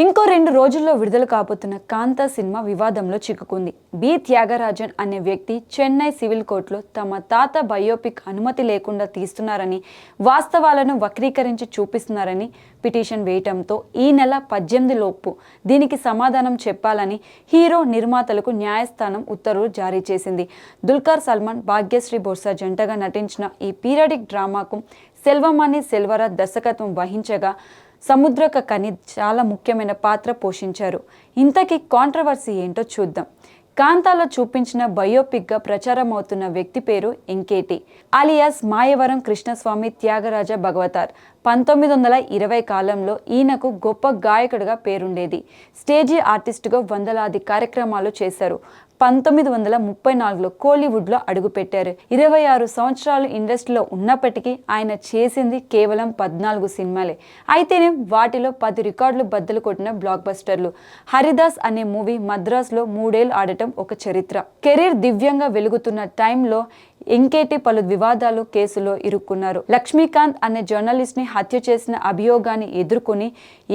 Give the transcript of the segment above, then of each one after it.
ఇంకో రెండు రోజుల్లో విడుదల కాబోతున్న కాంతా సినిమా వివాదంలో చిక్కుకుంది. బి. త్యాగరాజన్ అనే వ్యక్తి చెన్నై సివిల్ కోర్టులో తమ తాత బయోపిక్ అనుమతి లేకుండా తీస్తున్నారని వాస్తవాలను వక్రీకరించి చూపిస్తున్నారని పిటిషన్ వేయటంతో ఈ నెల పద్దెనిమిది లోపు దీనికి సమాధానం చెప్పాలని హీరో నిర్మాతలకు న్యాయస్థానం ఉత్తర్వులు జారీ చేసింది. దుల్కర్ సల్మాన్ భాగ్యశ్రీ బొర్సా జంటగా నటించిన ఈ పీరియడిక్ డ్రామాకు సెల్వమణి సెల్వరా దర్శకత్వం వహించగా సముద్రక కని చాలా ముఖ్యమైన పాత్ర పోషించారు. ఇంతకీ కాంట్రవర్సీ ఏంటో చూద్దాం. కాంతాలో చూపించిన బయోపిక్గా ప్రచారం అవుతున్న వ్యక్తి పేరు ఎంకేటి అలియాస్ మాయవరం కృష్ణస్వామి త్యాగరాజ భగవతార్. పంతొమ్మిది వందల ఇరవై కాలంలో ఈయనకు గొప్ప గాయకుడిగా పేరుండేది. స్టేజీ ఆర్టిస్టుగా వందలాది కార్యక్రమాలు చేశారు. పంతొమ్మిది వందల ముప్పై నాలుగులో కోలీవుడ్లో అడుగుపెట్టారు. ఇరవై ఆరు సంవత్సరాలు ఇండస్ట్రీలో ఉన్నప్పటికీ ఆయన చేసింది కేవలం పద్నాలుగు సినిమాలే. అయితేనే వాటిలో పది రికార్డులు బద్దలు కొట్టిన బ్లాక్ బస్టర్లు హరిదాస్ అనే మూవీ మద్రాస్లో మూడేళ్ళు ఆడటం ఒక చరిత్ర. కెరీర్ దివ్యంగా వెలుగుతున్న టైంలో ఇంకేటి పలు వివాదాలు కేసులో ఇరుక్కున్నారు. లక్ష్మీకాంత్ అనే జర్నలిస్ట్ని హత్య చేసిన అభియోగాన్ని ఎదుర్కొని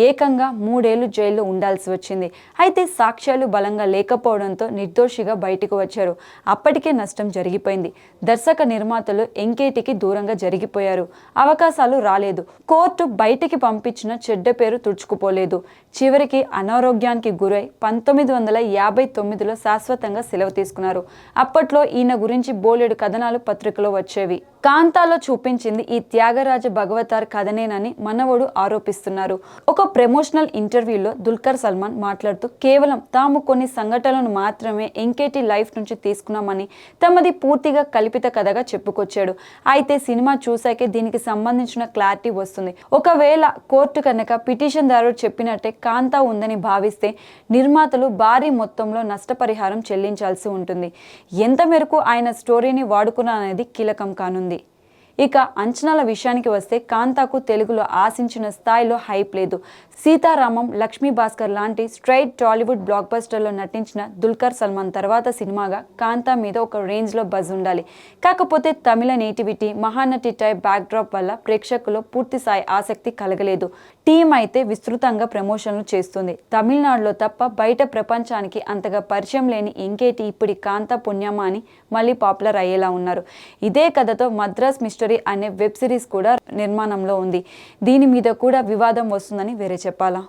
ఏకంగా మూడేళ్ళు జైల్లో ఉండాల్సి వచ్చింది. అయితే సాక్ష్యాలు బలంగా లేకపోవడంతో నిర్దోషిగా బయటకు వచ్చారు. అప్పటికే నష్టం జరిగిపోయింది. దర్శక నిర్మాతలు ఎంకేటికి దూరంగా జరిగిపోయారు. అవకాశాలు రాలేదు. కోర్టు బయటికి పంపించిన చెడ్డ పేరు తుడుచుకుపోలేదు. చివరికి అనారోగ్యానికి గురై పంతొమ్మిది వందల యాభై తొమ్మిదిలో శాశ్వతంగా సెలవు తీసుకున్నారు. అప్పట్లో ఈయన గురించి బోలెడు కథనాలు పత్రికలో వచ్చేవి కాంతాలో చూపించింది ఈ త్యాగరాజ భగవతార్ కథనేనని మనవడు ఆరోపిస్తున్నారు. ఒక ప్రమోషనల్ ఇంటర్వ్యూలో దుల్కర్ సల్మాన్ మాట్లాడుతూ కేవలం తాము కొన్ని సంఘటనలను మాత్రమే ఎంకేటి లైఫ్ నుంచి తీసుకున్నామని తమది పూర్తిగా కల్పిత కథగా చెప్పుకొచ్చాడు. అయితే సినిమా చూశాకే దీనికి సంబంధించిన క్లారిటీ వస్తుంది. ఒకవేళ కోర్టు కనుక పిటిషన్దారుడు చెప్పినట్టే కాంతా ఉందని భావిస్తే నిర్మాతలు భారీ మొత్తంలో నష్టపరిహారం చెల్లించాల్సి ఉంటుంది. ఎంత మేరకు ఆయన స్టోరీని వాడుకున్నారనేది కీలకం కానుంది. ఇక అంచనాల విషయానికి వస్తే కాంతాకు తెలుగులో ఆశించిన స్థాయిలో హైప్ లేదు. సీతారామం లక్ష్మీ భాస్కర్ లాంటి స్ట్రైట్ టాలీవుడ్ బ్లాక్ బస్టర్లో నటించిన దుల్కర్ సల్మాన్ తర్వాత సినిమాగా కాంతా మీద ఒక రేంజ్లో బజ్ ఉండాలి. కాకపోతే Tamil nativity Mahanati type backdrop వల్ల ప్రేక్షకులు పూర్తి స్థాయి ఆసక్తి కలగలేదు. టీం అయితే విస్తృతంగా ప్రమోషన్లు చేస్తుంది. తమిళనాడులో తప్ప బయట ప్రపంచానికి అంతగా పరిచయం లేని ఇంకేటి ఇప్పటి కాంత పుణ్యమా అని మళ్ళీ పాపులర్ అయ్యేలా ఉన్నారు. ఇదే కథతో మద్రాస్ మిస్టరీ అనే వెబ్ సిరీస్ కూడా నిర్మాణంలో ఉంది. దీని మీద కూడా వివాదం వస్తుందని వేరే చెప్పాలా?